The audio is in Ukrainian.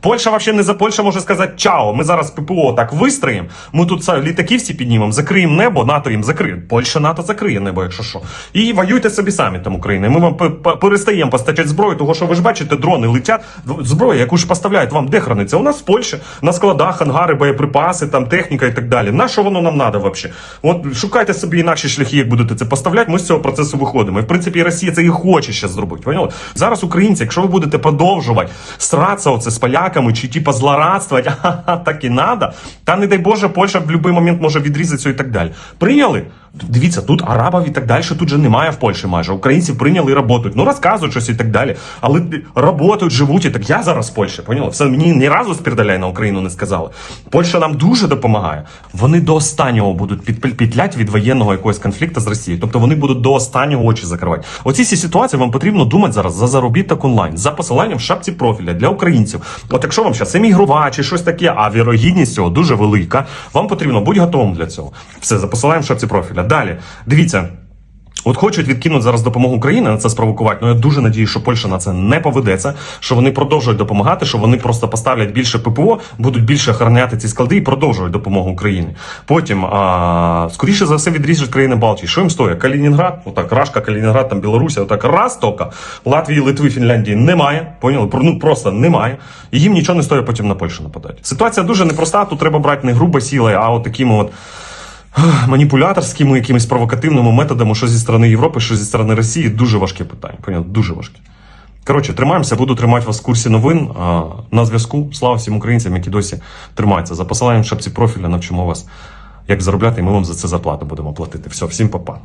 Польща вообще не за Польща може сказати чао. Ми зараз ППО так вистроїмо. Ми тут літаки всі піднімемо, закриємо небо, НАТО їм закриє. Польща НАТО закриє небо, якщо що. І воюйте собі самі там Україна. Ми вам перестаємо постачати зброю, того що ви ж бачите, дрони летять. Зброя, яку ж поставляють вам, де храниться? У нас в Польщі на складах, ангари, боєприпаси, там техніка і так далі. На що воно нам треба взагалі? От шукайте собі інакші шляхи, як будете це поставляти. Ми з цього процесу виходимо. І в принципі Росія це і хоче ще зробити. Поняли? Зараз українці, якщо ви будете продовжувати сратися оце з поляками чи типа злорадствувати, ха-ха, так і надо. Та не дай Боже, Польща в будь-який момент може відрізатися і так далі. Прийняли? Дивіться, тут арабів і так далі, тут же немає в Польщі майже. Українців прийняли і працюють. Ну розказують щось і так далі. Але працюють, живуть. І так я зараз в Польщі, поняли? Все мені ні разу спірдаляй на Україну не сказали. Польща нам дуже допомагає. Вони до останнього будуть під, від воєнного якогось конфлікту з Росією. Тобто вони будуть до останнього очі закривати. Оці всі ситуації вам потрібно думати зараз за заробіток онлайн, за посиланням в шапці профіля для українців. От якщо вам зараз емігрувати чи щось таке, а вірогідність цього дуже велика, вам потрібно бути готовим для цього. Все, за посиланням в шапці профіля. Далі, дивіться. От хочуть відкинути зараз допомогу Україні на це спровокувати. Ну я дуже надію, що Польща на це не поведеться, що вони продовжують допомагати, що вони просто поставлять більше ППО, будуть більше охороняти ці склади і продовжують допомогу Україні. Потім, а, скоріше за все, відріжуть країни Балтії. Що їм стоїть? Калінінград, отак, Рашка, Калінінград, там Білорусі, отак раз тільки. Латвії, Литви, Фінляндії немає. Поняли? Ну просто немає. І їм нічого не стоїть потім на Польщу нападати. Ситуація дуже непроста. Тут треба брати не грубо сілою, а от такими от маніпуляторськими якимись провокативними методами, що зі сторони Європи, що зі сторони Росії, дуже важке питання. Понятно, дуже важке. Коротше, тримаємося, буду тримати вас в курсі новин. На зв'язку. Слава всім українцям, які досі тримаються. За посиланням шапці профіля навчимо вас, як заробляти, і ми вам за це зарплату будемо платити. Все, всім па-па.